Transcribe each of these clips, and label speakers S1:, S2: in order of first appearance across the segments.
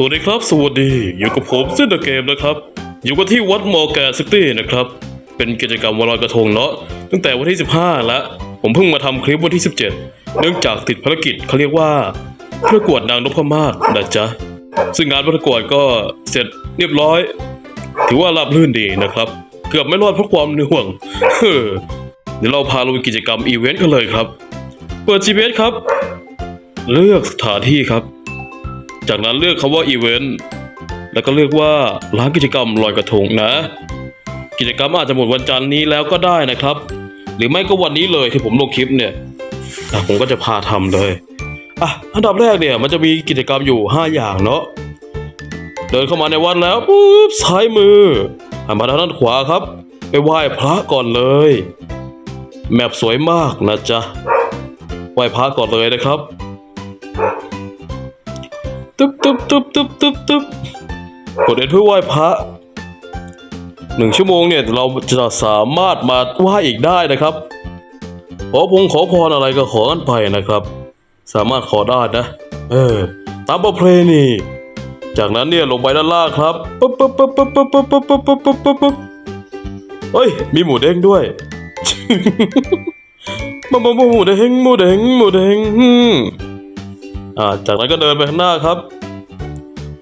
S1: สวัสดีครับ สวัสดีอยู่กับผมเส้นเดอะเกมนะครับ อยู่กันที่วัดมอแกนซิตี้นะครับ เป็นกิจกรรมวันลอยกระทงเนาะตั้งแต่วันที่ 15 แล้ว ผมเพิ่งมาทำคลิปวันที่ 17 เนื่องจากติดภารกิจเขาเรียกว่าประกวดนางนพมาศนะจ๊ะ ซึ่งงานประกวดก็เสร็จเรียบร้อย ถือว่าราบรื่นดีนะครับ เกือบไม่รอดเพราะความเหนื่วงเฮ้อเดี๋ยวเราพาลุยกิจกรรมอีเวนต์กันเลยครับ เปิด GPS ครับ เลือกสถานที่ครับ จากนั้นเลือกคำว่าอีเวนต์แล้วก็เลือกว่าร้านกิจกรรมลอยกระทงนะ กิจกรรมอาจจะหมดวันจันทร์นี้แล้วก็ได้นะครับ หรือไม่ก็วันนี้เลยที่ผมลงคลิปเนี่ยผมก็จะพาทำเลยอะอันดับแรกเนี่ยมันจะมีกิจกรรมอยู่ 5 อย่างเนาะเดินเข้ามาในวัดแล้วปุ๊บซ้ายมือหันมาทางด้านขวาครับ ไปไหว้พระก่อนเลย แมปสวยมากนะจ๊ะไหว้พระก่อนเลยนะครับ ตึ๊บตึ๊บตึ๊บตึ๊บตึ๊บกดเอ็นเพื่อไหว้พระหนึ่งชั่วโมงเนี่ยเราจะสามารถมาไหว้อีกได้นะครับ ขอพงขอพรอะไรก็ขอกันไปนะครับ สามารถขอได้นะ เออ ตามประเพณีจากนั้นเนี่ยลงไปด้านล่างครับปุ๊บปุ๊บปุ๊บปุ๊บปุ๊บปุ๊บปุ๊บปุ๊บปุ๊บปุ๊บปุ๊บเฮ้ย มีหมูเด้งด้วยมามาหมูเด้งหมูเด้งหมูเด้งอ่าจากนั้นก็เดินไปข้างหน้าครับ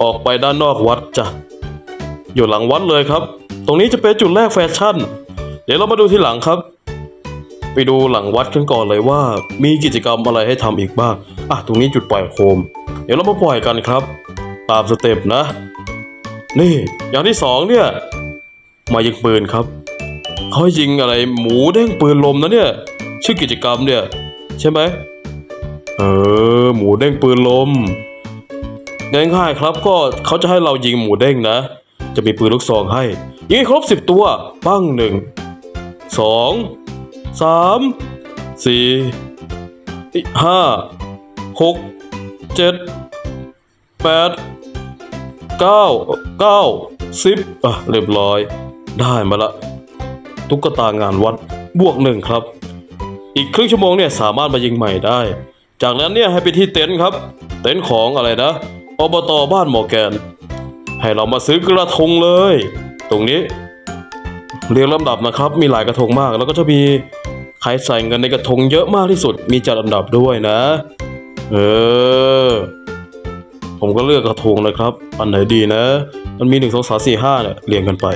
S1: ออกไปด้านนอกวัดจ้ะ อยู่หลังวัดเลยครับ ตรงนี้จะเป็นจุดแรกแฟชั่น เดี๋ยวเรามาดูที่หลังครับ ไปดูหลังวัดกันก่อนเลยว่า มีกิจกรรมอะไรให้ทำอีกบ้าง อะ ตรงนี้จุดปล่อยโคม เดี๋ยวเรามาปล่อยกันครับ ตามสเต็ปนะ นี่ อย่างที่สองเนี่ย มายิงปืนครับ เขาให้ยิงอะไรหมูเด้งปืนลมนะเนี่ย ชื่อกิจกรรมเนี่ย ใช่ไหม เออ หมูเด้งปืนลม ง่ายๆครับก็เขาจะให้เรายิงหมูเด้งนะ จะมีปืนลูกซองให้ ยิงให้ครบสิบตัว ปั้งหนึ่งสองสามสี่ห้าหกเจ็ดแปดเก้าเก้าสิบอะเรียบร้อย ได้มาละตุ๊กตางานวัดบวกหนึ่งครับ อีกครึ่งชั่วโมงเนี่ยสามารถมายิงใหม่ได้ จากนั้นเนี่ยให้ไปที่เต็นท์ครับ เต็นท์ของอะไรนะ อบตบ้านหมอแกน ให้เรามาซื้อกระทงเลย ตรงนี้ เรียงลำดับนะครับ มีหลายกระทงมาก แล้วก็จะมีใครใส่เงินในกระทงเยอะมากที่สุด มีจัดอันดับด้วยนะ เออ ผมก็เลือกกระทงเลยครับ อันไหนดีนะ มันมีหนึ่งสองสามสี่ห้าเนี่ยเรียงกันไป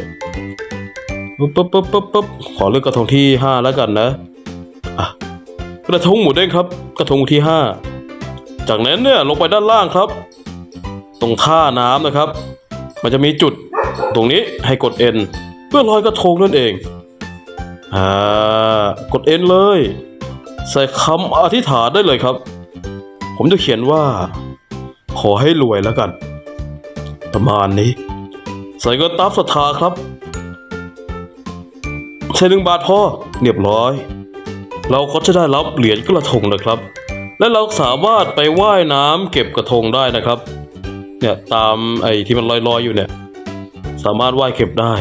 S1: ปุ๊บปุ๊บปุ๊บปุ๊บปุ๊บขอเลือกกระทงที่ห้าแล้วกันนะอะกระทงหมูเด้งครับ กระทงที่ห้าจากนั้นเนี่ยลงไปด้านล่างครับ ตรงท่าน้ำนะครับ มันจะมีจุดตรงนี้ให้กด N เพื่อลอยกระทงนั่นเองอ่ากด N เลย ใส่คำอธิษฐานได้เลยครับ ผมจะเขียนว่า ขอให้รวยแล้วกัน ประมาณนี้ ใส่เงินตามศรัทธาครับใช้หนึ่งบาทพอเรียบร้อย เราก็จะได้รับเหรียญกระทงนะครับ และเราสามารถไปว่ายน้ำเก็บกระทงได้นะครับ เนี่ยตามไอ้ที่มันลอยๆอยู่เนี่ย สามารถว่ายเก็บได้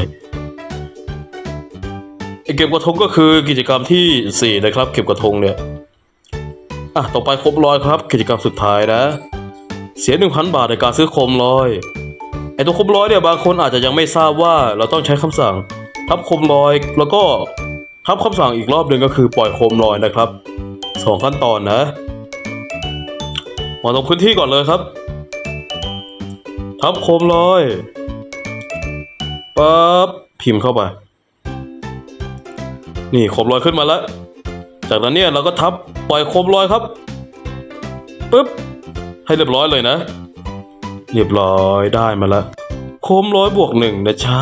S1: ไอ้เก็บกระทงก็คือกิจกรรมที่สี่นะครับ เก็บกระทงเนี่ยอะต่อไปโคมลอยครับ กิจกรรมสุดท้ายนะ เสียหนึ่งพันบาทในการซื้อโคมลอยไอ้ตัวโคมลอยเนี่ยบางคนอาจจะยังไม่ทราบว่าเราต้องใช้คำสั่งทับโคมลอยแล้วก็ทับคำสั่งอีกรอบหนึ่งก็คือปล่อยโคมลอยนะครับสองขั้นตอนนะมาตรงพื้นที่ก่อนเลยครับ ทับโคมลอยปั๊บพิมพ์เข้าไป นี่โคมลอยขึ้นมาแล้ว จากนั้นเนี่ยเราก็ทับปล่อยโคมลอยครับปึ๊บให้เรียบร้อยเลยนะ เรียบร้อยได้มาแล้วโคมร้อยบวกหนึ่งนะช้า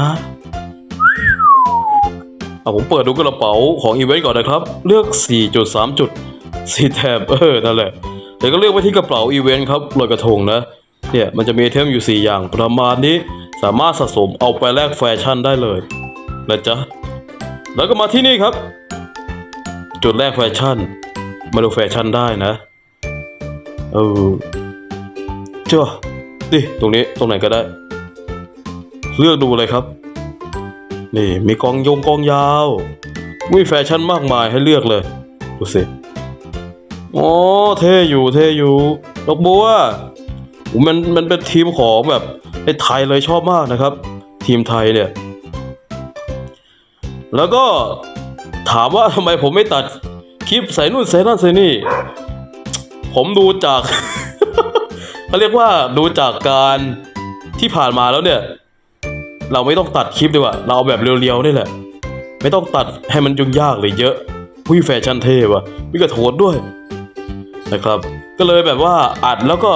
S1: เอาผมเปิดดูกระเป๋าของอีเวนต์ก่อนนะครับ เลือก 4.3 จุด 4 แถบเออนั่นแหละเดี๋ยวก็เลือกไปที่กระเป๋าอีเวนต์ครับลอยกระทงนะ เนี่ยมันจะมีไอเทมอยู่ 4 อย่างประมาณนี้สามารถสะสมเอาไปแลกแฟชั่นได้เลยนะจ๊ะ แล้วก็มาที่นี่ครับ จุดแรกแฟชั่น มาดูแฟชั่นได้นะ เออเจ้าดิตรงนี้ตรงไหนก็ได้ เลือกดูเลยครับ นี่มีกองยงกองยาวมีแฟชั่นมากมายให้เลือกเลย ดูสิ โอ้เท่อยู่เท่อยู่ดอกบัว มันมันเป็นทีมของแบบในไทยเลยชอบมากนะครับ ทีมไทยเนี่ย แล้วก็ถามว่าทำไมผมไม่ตัดคลิปใส่นู่นใส่นั่นใส่นี่ ผมดูจากเขาเรียกว่าดูจากการที่ผ่านมาแล้วเนี่ย เราไม่ต้องตัดคลิปดีกว่า เราเอาแบบเรียวๆนี่แหละ ไม่ต้องตัดให้มันยุ่งยากเลยเยอะวิแฟชั่นเท่ว่ะวิกระโถดด้วยนะครับ ก็เลยแบบว่าอัดแล้วก็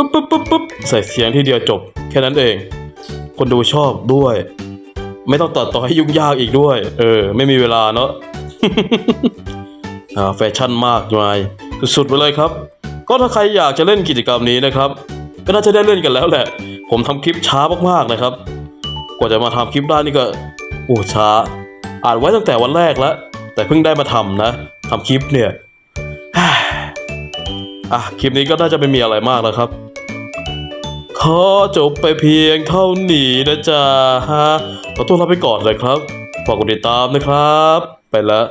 S1: ปุ๊บปุ๊บปุ๊บปุ๊บใส่เสียงที่เดียวจบ แค่นั้นเอง คนดูชอบด้วย ไม่ต้องตัดต่อให้ยุ่งยากอีกด้วย เออ ไม่มีเวลาเนาะอ่าแฟชั่นมากมายสุดๆไปเลยครับ ก็ถ้าใครอยากจะเล่นกิจกรรมนี้นะครับ ก็น่าจะได้เล่นกันแล้วแหละ ผมทำคลิปช้ามากๆนะครับ กว่าจะมาทำคลิปได้นี่ก็โอ้ช้าอ่านไว้ตั้งแต่วันแรกแล้ว แต่เพิ่งได้มาทำนะทำคลิปเนี่ยอะคลิปนี้ก็น่าจะไม่มีอะไรมากแล้วครับ ขอจบไปเพียงเท่านี้นะจ๊ะฮะขอตัวลาไปก่อนเลยครับ ฝากกดติดตามนะครับ ไปแล้ว